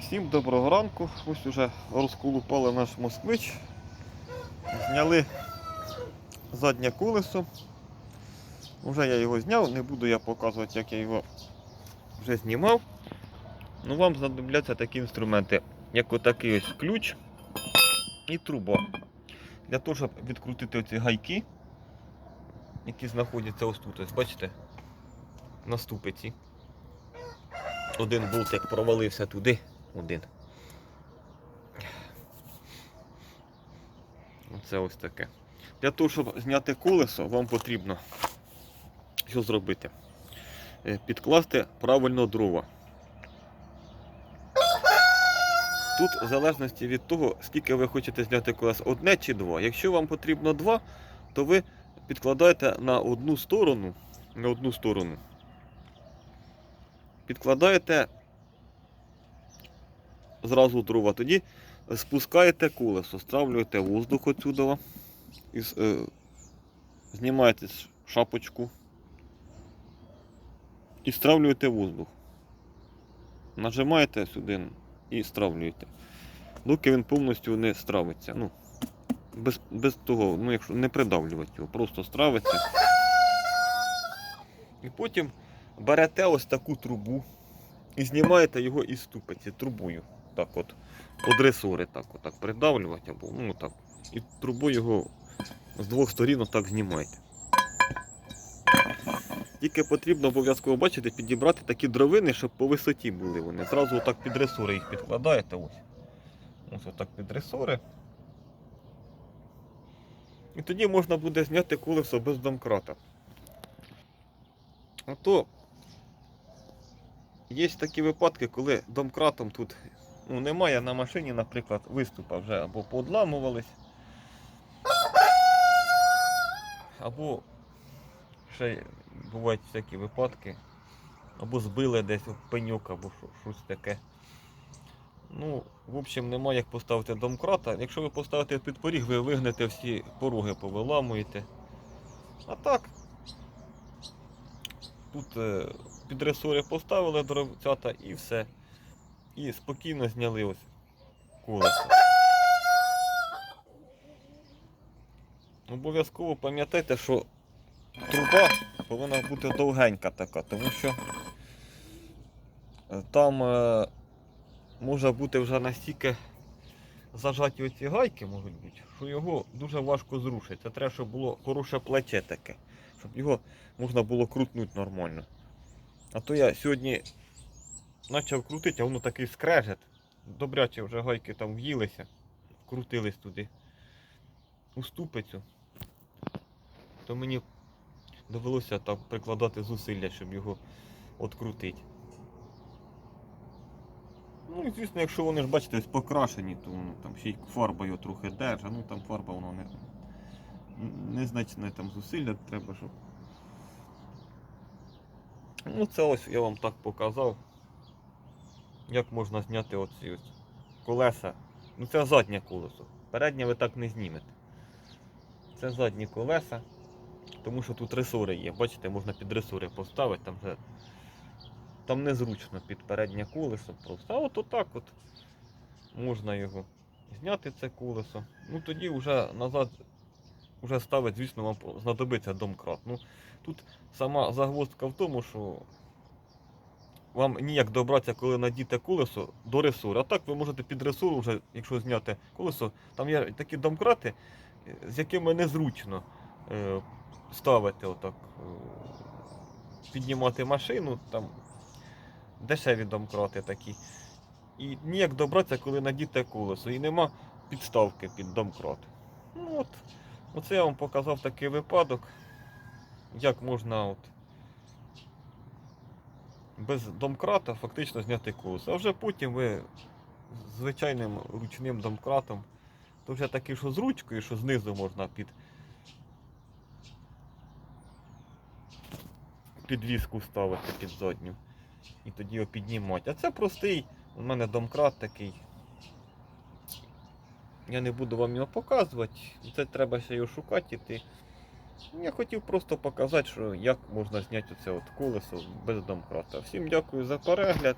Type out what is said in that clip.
Всім доброго ранку. Ось уже розколупали наш москвич. Зняли заднє колесо. Уже я його зняв, не буду я показувати, як я його вже знімав. Ну вам знадобляться такі інструменти, як отакий ось ключ і труба. Для того, щоб відкрутити оці гайки, які знаходяться ось тут, ось бачите, на ступиці. Один болтик провалився туди. Один. Оце ось таке. Для того, щоб зняти колесо, вам потрібно що зробити? Е, Підкласти правильно дрова. Тут в залежності від того, скільки ви хочете зняти колесо, одне чи два. Якщо вам потрібно два, то ви підкладаєте на одну сторону, на одну сторону. Підкладаєте зразу дрова, тоді спускаєте колесо, стравлюєте воздух отсюди, і, е, знімаєте шапочку і стравлюєте воздух. Нажимаєте сюди і стравлюєте. Доки він повністю не стравиться. Ну, без, без того, ну якщо не придавлювати його, просто стравиться. І потім берете ось таку трубу і знімаєте його із ступиці трубою. Так от, по дресори так, отак придавлювати або ну так. І трубою його з двох сторін отак знімаєте. Тільки потрібно обов'язково бачите, підібрати такі дровини, щоб по висоті були вони. Зразу отак під ресори їх підкладаєте. Ось. Ось отак під ресори. І тоді можна буде зняти колесо без домкрата. А то є такі випадки, коли домкратом тут ну, немає на машині, наприклад, виступа вже або поодламувались, або ще бувають всякі випадки, або збили десь пеньок, або щось таке. Ну, в общем, немає як поставити домкрата. Якщо ви поставите під поріг, ви вигнете всі пороги, повиламуєте. А так, тут е, під ресори поставили дровцята і все. І спокійно зняли ось колесо. Обов'язково пам'ятайте, що труба повинна бути довгенька така, тому що е, там е, може бути вже настільки зажаті оці гайки, можуть бути, що його дуже важко зрушити. Це треба, щоб було хороше плече таке, щоб його можна було крутнути нормально. А то я сьогодні почав крутити, а воно такий скрежет. Добряче вже гайки там в'їлися, вкрутились туди у ступицю. То мені довелося там прикладати зусилля, щоб його открутити. Ну і звісно, якщо вони ж бачите, ось покрашені, то воно там ще й фарба його трохи держа, ну там фарба воно не незначне там зусилля треба, щоб. Ну це ось я вам так показав. Як можна зняти оці колеса. Ну це заднє колесо. Переднє ви так не знімете. Це задні колеса. Тому що тут ресори є. Бачите, можна під ресори поставити, там вже там незручно під переднє колесо просто. А от отак от можна його зняти це колесо. Ну тоді вже назад вже ставить, звісно, вам знадобиться домкрат. Ну, тут сама загвоздка в тому, що вам ніяк добратися, коли надіте колесо до ресори. А так ви можете під ресору, вже, якщо зняти колесо, там є такі домкрати, з якими незручно е, ставити отак, е, піднімати машину, там дешеві домкрати такі. І ніяк добратися, коли надіте колесо. І нема підставки під домкрат. Ну от, оце я вам показав такий випадок, як можна от без домкрата фактично зняти колесо. А вже потім ви звичайним ручним домкратом, то вже такий, що з ручкою, що знизу можна під підвіску ставити під задню. І тоді його піднімати. А це простий, у мене домкрат такий. Я не буду вам його показувати. Це треба ще його шукати іти. Я хотів просто показати, що як можна зняти оце от колесо без домкрата. Всім дякую за перегляд.